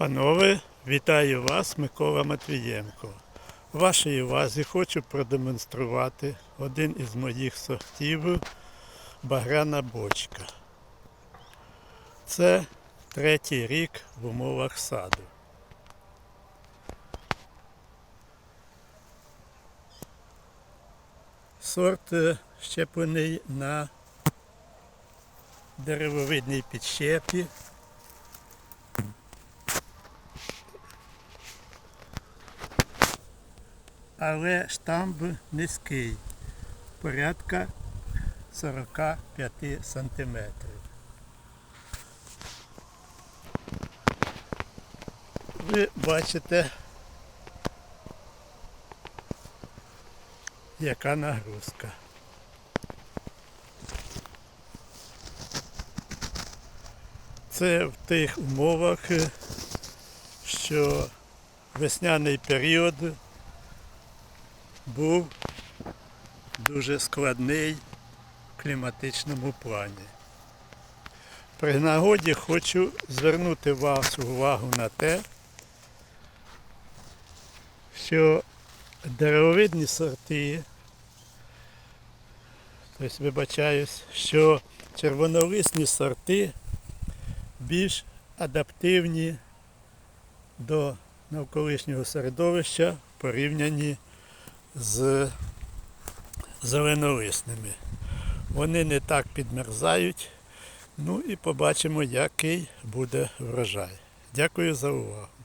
Панове, вітаю вас, Микола Матвієнко. Вашій увазі хочу продемонструвати один із моїх сортів багряна бочка. Це третій рік в умовах саду. Сорт е, щеплений на деревовидній підщепі. Але штамб низький, порядка 45 сантиметрів. Ви бачите, яка нагрузка. Це в тих умовах, що весняний період був дуже складний в кліматичному плані. При нагоді хочу звернути вашу увагу на те, що деревовидні сорти, тобто вибачаюсь, що червонолисні сорти більш адаптивні до навколишнього середовища в порівнянні з зеленолисними. Вони не так підмерзають. Ну і побачимо, який буде врожай. Дякую за увагу.